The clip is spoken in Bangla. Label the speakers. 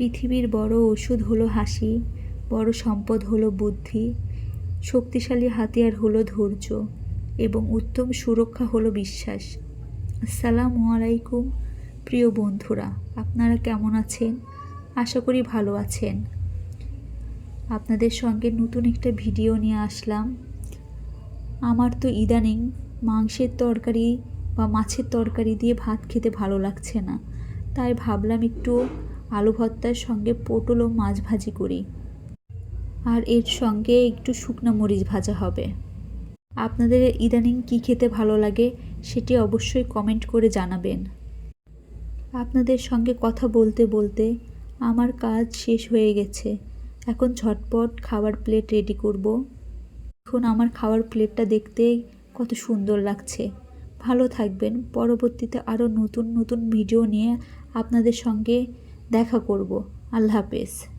Speaker 1: পৃথিবীর বড় ওষুধ হলো হাসি, বড় সম্পদ হলো বুদ্ধি, শক্তিশালী হাতিয়ার হলো ধৈর্য এবং উত্তম সুরক্ষা হলো বিশ্বাস। আসসালামু আলাইকুম, প্রিয় বন্ধুরা, আপনারা কেমন আছেন? আশা করি ভালো আছেন। আপনাদের সঙ্গে নতুন একটা ভিডিও নিয়ে আসলাম। আমার তো ইদানিং মাংসের তরকারি বা মাছের তরকারি দিয়ে ভাত খেতে ভালো লাগছে না, তাই ভাবলাম একটু আলু ভর্তার সঙ্গে পটল ও মাছ ভাজি করি। আর এর সঙ্গে একটু শুকনো মরিচ ভাজা হবে। আপনাদের ইদানিং কী খেতে ভালো লাগে সেটি অবশ্যই কমেন্ট করে জানাবেন। আপনাদের সঙ্গে কথা বলতে বলতে আমার কাজ শেষ হয়ে গেছে। এখন ঝটপট খাবার প্লেট রেডি করব। এখন আমার খাওয়ার প্লেটটা দেখতে কত সুন্দর লাগছে। ভালো থাকবেন। পরবর্তীতে আরও নতুন নতুন ভিডিও নিয়ে আপনাদের সঙ্গে দেখা করব। আল্লাহ হাফেজ।